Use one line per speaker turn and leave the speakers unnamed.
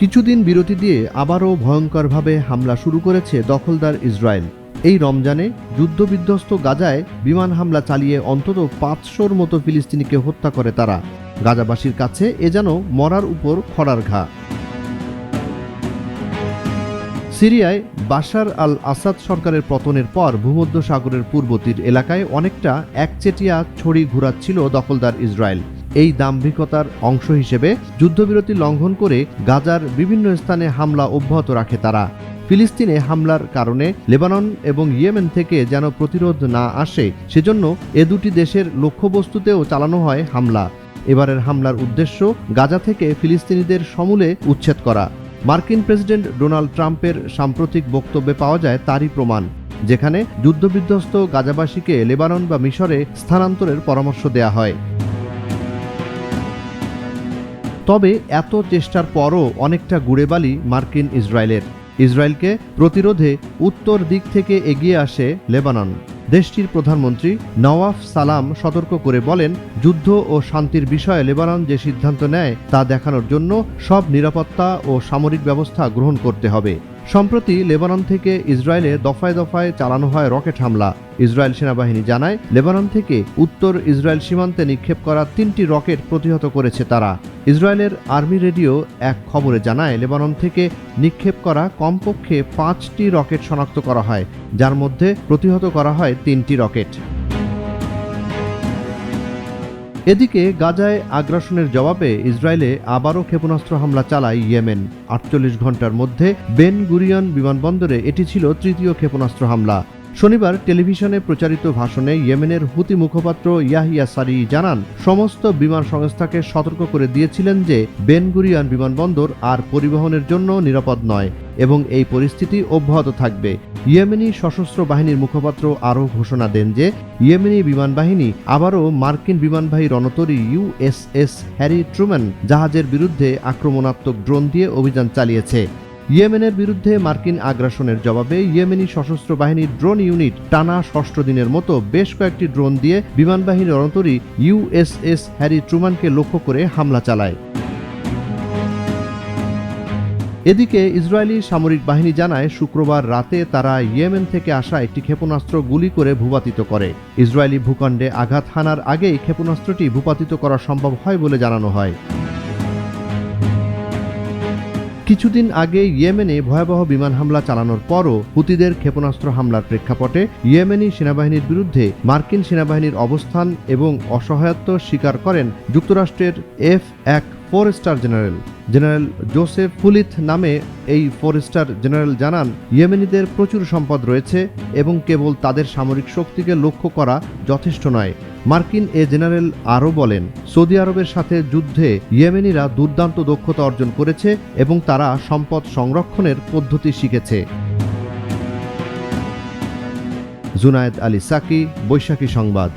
কিছুদিন বিরতি দিয়ে আবারও ভয়ঙ্করভাবে হামলা শুরু করেছে দখলদার ইসরায়েল। এই রমজানে যুদ্ধবিধ্বস্ত গাজায় বিমান হামলা চালিয়ে অন্তত পাঁচশোর মতো ফিলিস্তিনিকে হত্যা করে তারা। গাজাবাসীর কাছে এ যেন মরার উপর খড়ার ঘা। সিরিয়ায় বাশার আল আসাদ সরকারের পতনের পর ভূমধ্য সাগরের পূর্ব তীর এলাকায় অনেকটা একচেটিয়া ছড়ি ঘুরাচ্ছিল দখলদার ইসরায়েল। এই দাম্ভিকতার অংশ হিসেবে যুদ্ধবিরতি লঙ্ঘন করে গাজার বিভিন্ন স্থানে হামলা অব্যাহত রাখে তারা। ফিলিস্তিনে হামলার কারণে লেবানন এবং ইয়েমেন থেকে যেন প্রতিরোধ না আসে, সেজন্য এ দুটি দেশের লক্ষ্যবস্তুতেও চালানো হয় হামলা। এবারের হামলার উদ্দেশ্য গাজা থেকে ফিলিস্তিনিদের সমূলে উচ্ছেদ করা। মার্কিন প্রেসিডেন্ট ডোনাল্ড ট্রাম্পের সাম্প্রতিক বক্তব্যে পাওয়া যায় তারই প্রমাণ, যেখানে যুদ্ধবিধ্বস্ত গাজাবাসীকে লেবানন বা মিশরে স্থানান্তরের পরামর্শ দেয়া হয়। তবে এত চেষ্টার পরও অনেকটা গুড়েবালি মার্কিন ইসরায়েলের। ইসরায়েলকে প্রতিরোধে উত্তর দিক থেকে এগিয়ে আসে লেবানন। দেশটির প্রধানমন্ত্রী নওয়াফ সালাম সতর্ক করে বলেন, যুদ্ধ ও শান্তির বিষয়ে লেবানন যে সিদ্ধান্ত নেয় তা দেখানোর জন্য সব নিরাপত্তা ও সামরিক ব্যবস্থা গ্রহণ করতে হবে। সম্প্রতি লেবানন থেকে ইসরায়েলে দফায় দফায় চালানো হয় রকেট হামলা। ইসরায়েল সেনাবাহিনী জানায়, লেবানন থেকে উত্তর ইসরায়েল সীমান্তে নিক্ষেপ করা তিনটি রকেট প্রতিহত করেছে তারা। ইসরায়েলের আর্মি রেডিও এক খবরে জানায়, লেবানন থেকে নিক্ষেপ করা কমপক্ষে পাঁচটি রকেট শনাক্ত করা হয়, যার মধ্যে প্রতিহত করা হয় তিনটি রকেট। এদিকে গাজায় আগ্রাসনের জবাবে ইসরায়েলে আবারও ক্ষেপণাস্ত্র হামলা চালায় ইয়েমেন। আটচল্লিশ ঘণ্টার মধ্যে বেন গুরিয়ান বিমানবন্দরে এটি ছিল তৃতীয় ক্ষেপণাস্ত্র হামলা। শনিবার টেলিভিশনে প্রচারিত ভাষণে ইয়েমেনের হুতি মুখপাত্র ইয়াহিয়া সারি জানান, সমস্ত বিমান সংস্থাকে সতর্ক করে দিয়েছিলেন যে বেনগুরিয়ান বিমানবন্দর আর পরিবহনের জন্য নিরাপদ নয় এবং এই পরিস্থিতি অব্যাহত থাকবে। ইয়েমেনি সশস্ত্র বাহিনীর মুখপাত্র আরও ঘোষণা দেন যে ইয়েমেনি বিমান বাহিনী আবারও মার্কিন বিমানবাহী রণতরী ইউএসএস হ্যারি ট্রুম্যান জাহাজের বিরুদ্ধে আক্রমণাত্মক ড্রোন দিয়ে অভিযান চালিয়েছে। ইয়েমেনের বিরুদ্ধে মার্কিন আগ্রাসনের জবাবে ইয়েমেনি সশস্ত্র বাহিনীর ড্রোন ইউনিট টানা ষষ্ঠ দিনের মতো বেশ কয়েকটি ড্রোন দিয়ে বিমানবাহিনী রণতরী ইউএসএস হ্যারি ট্রুমানকে লক্ষ্য করে হামলা চালায়। এদিকে ইসরায়েলি সামরিক বাহিনী জানায়, শুক্রবার রাতে তারা ইয়েমেন থেকে আসা একটি ক্ষেপণাস্ত্র গুলি করে ভূপাতিত করে। ইসরায়েলি ভূখণ্ডে আঘাত হানার আগেই ক্ষেপণাস্ত্রটি ভূপাতিত করা সম্ভব হয় বলে জানানো হয়। কিছুদিন আগে ইয়েমেনে ভয়াবহ বিমান হামলা চালানোর পরও হুতিদের ক্ষেপণাস্ত্র হামলার প্রেক্ষাপটে ইয়েমেনি সেনাবাহিনীর বিরুদ্ধে মার্কিন সেনাবাহিনীর অবস্থান এবং অসহায়ত্ব স্বীকার করেন যুক্তরাষ্ট্রের এফ এক four star general. General Joseph ফুলিথ নামে এই ফোর স্টার জেনারেল জানান, ইয়েমেনিদের প্রচুর সম্পদ রয়েছে এবং কেবল তাদের সামরিক শক্তিকে লক্ষ্য করা যথেষ্ট নয়। মার্কিন এ জেনারেল আরও বলেন, সৌদি আরবের সাথে যুদ্ধে ইয়েমেনিরা দুর্দান্ত দক্ষতা অর্জন করেছে এবং তারা সম্পদ সংরক্ষণের পদ্ধতি শিখেছে। জুনায়েদ আলী সাকি, বৈশাখী সংবাদ।